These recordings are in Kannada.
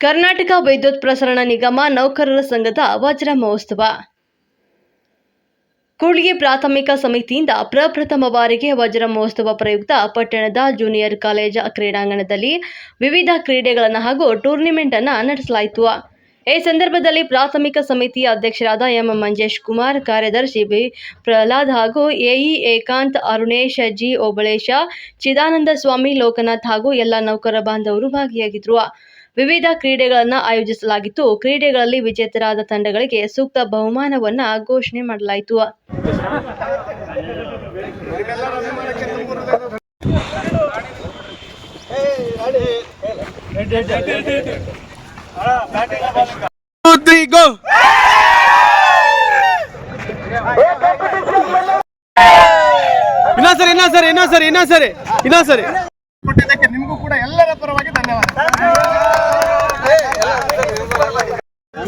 ಕರ್ನಾಟಕ ವಿದ್ಯುತ್ ಪ್ರಸರಣ ನಿಗಮ ನೌಕರರ ಸಂಘದ ವಜ್ರ ಮಹೋತ್ಸವ. ಕೂಳಿಗೆ ಪ್ರಾಥಮಿಕ ಸಮಿತಿಯಿಂದ ಪ್ರಪ್ರಥಮ ಬಾರಿಗೆ ವಜ್ರ ಮಹೋತ್ಸವ ಪ್ರಯುಕ್ತ ಪಟ್ಟಣದ ಜೂನಿಯರ್ ಕಾಲೇಜ್ ಕ್ರೀಡಾಂಗಣದಲ್ಲಿ ವಿವಿಧ ಕ್ರೀಡೆಗಳನ್ನು ಹಾಗೂ ಟೂರ್ನಿಮೆಂಟ್ ಅನ್ನು ನಡೆಸಲಾಯಿತು. ಈ ಸಂದರ್ಭದಲ್ಲಿ ಪ್ರಾಥಮಿಕ ಸಮಿತಿಯ ಅಧ್ಯಕ್ಷರಾದ ಎಂ ಮಂಜೇಶ್ ಕುಮಾರ್, ಕಾರ್ಯದರ್ಶಿ ಬಿ ಪ್ರಹ್ಲಾದ್ ಹಾಗೂ ಎಇ ಏಕಾಂತ್, ಅರುಣೇಶ, ಜಿ ಓಬಳೇಶ, ಚಿದಾನಂದ ಸ್ವಾಮಿ, ಲೋಕನಾಥ್ ಹಾಗೂ ಎಲ್ಲ ನೌಕರ ಬಾಂಧವರು ಭಾಗಿಯಾಗಿದ್ದರು ವಿವಿಧ ಕ್ರೀಡೆಗಳನ್ನು ಆಯೋಜಿಸಲಾಗಿತ್ತು. ಕ್ರೀಡೆಗಳಲ್ಲಿ ವಿಜೇತರಾದ ತಂಡಗಳಿಗೆ ಸೂಕ್ತ ಬಹುಮಾನವನ್ನ ಘೋಷಣೆ ಮಾಡಲಾಯಿತು! ಇನ್ನೊಂದ್ಸರಿ ಇನ್ನೊಂದ್ಸರಿ ಇನ್ನೊಂದ್ಸರಿ ಇನ್ನೊಂದ್ಸರಿ ಇನ್ನೊಂದ್ಸರಿ ಕೊಟ್ಟಿದ್ದಕ್ಕೆ ನಿಮಗೂ ಕೂಡ ಎಲ್ಲರ ಪರವಾಗಿ ಧನ್ಯವಾದ.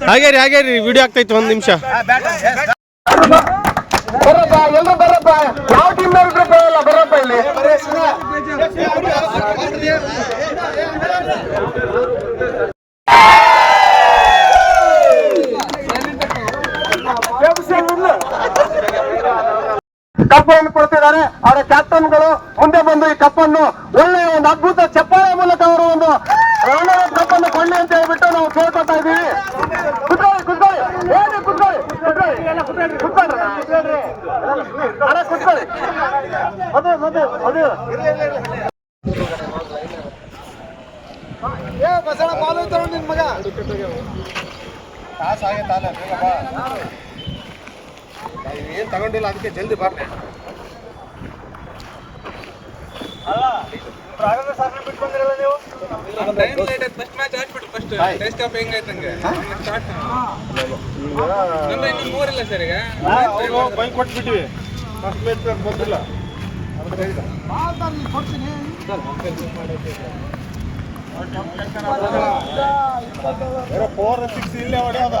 ಹಾಗೆ ಹಾಗೇರಿ ಹಾಗೆ ರೀ ವಿಡಿಯೋ ಆಗ್ತೈತೆ ಒಂದ್ ನಿಮಿಷ. ಬರಪ್ಪ ಎಲ್ಲರೂ ಬರಪ್ಪ. ಯಾವ ಟೀಮ್ ಬರಲ್ಲ ಬರಪ್ಪ ಇಲ್ಲಿ. ಕಪ್ಪನ್ನು ಕೊಡ್ತಿದ್ದಾರೆ. ಅವರ ಕ್ಯಾಪ್ಟನ್ಗಳು ಮುಂದೆ ಬಂದು ಈ ಕಪ್ಪನ್ನು ಒಳ್ಳೆಯ ಒಂದು ಅದ್ಭುತ ಚಪ್ಪಾಳೆ ಮೂಲಕ ಅವರು ಒಂದು ಒಳ್ಳೆಯ ಕಪ್ಪನ್ನು ಕೊಳ್ಳಿ ಅಂತ ಹೇಳ್ಬಿಟ್ಟು ಏ ಬಸಳ ಪಾಲು ನಿನ್ ಮಗ ತಾಸ ಬಾ ಏನ್ ತಗೊಂಡಿಲ್ಲ ಅದಕ್ಕೆ ಜಲ್ದಿ ಬರ್ಲಿ ಬಿಟ್ಕೊಂಡ್ರಲ್ಲ ನೀವು? ಫಸ್ಟ್ ಮ್ಯಾಚ್ ಆಡ್ಬಿಟ್ಟು ಫಸ್ಟ್ ಟೆಸ್ಟ್ ಆಫ್ ಹೆಂಗೈತಂಗೆ ಸ್ಟಾರ್ಟ್ ಇನ್ನು ಮೂರಿಲ್ಲ ಸರ್ ಈಗ? ಬೈಕ್ ಕೊಟ್ಬಿಟ್ಟಿವಿ ಫಸ್ಟ್ ಮ್ಯಾಚ್ ಬಂದಿಲ್ಲ. ಫೋರ್ ಸಿಕ್ಸ್ ಇಲ್ಲೇ ಹೊಡೆಯೋದ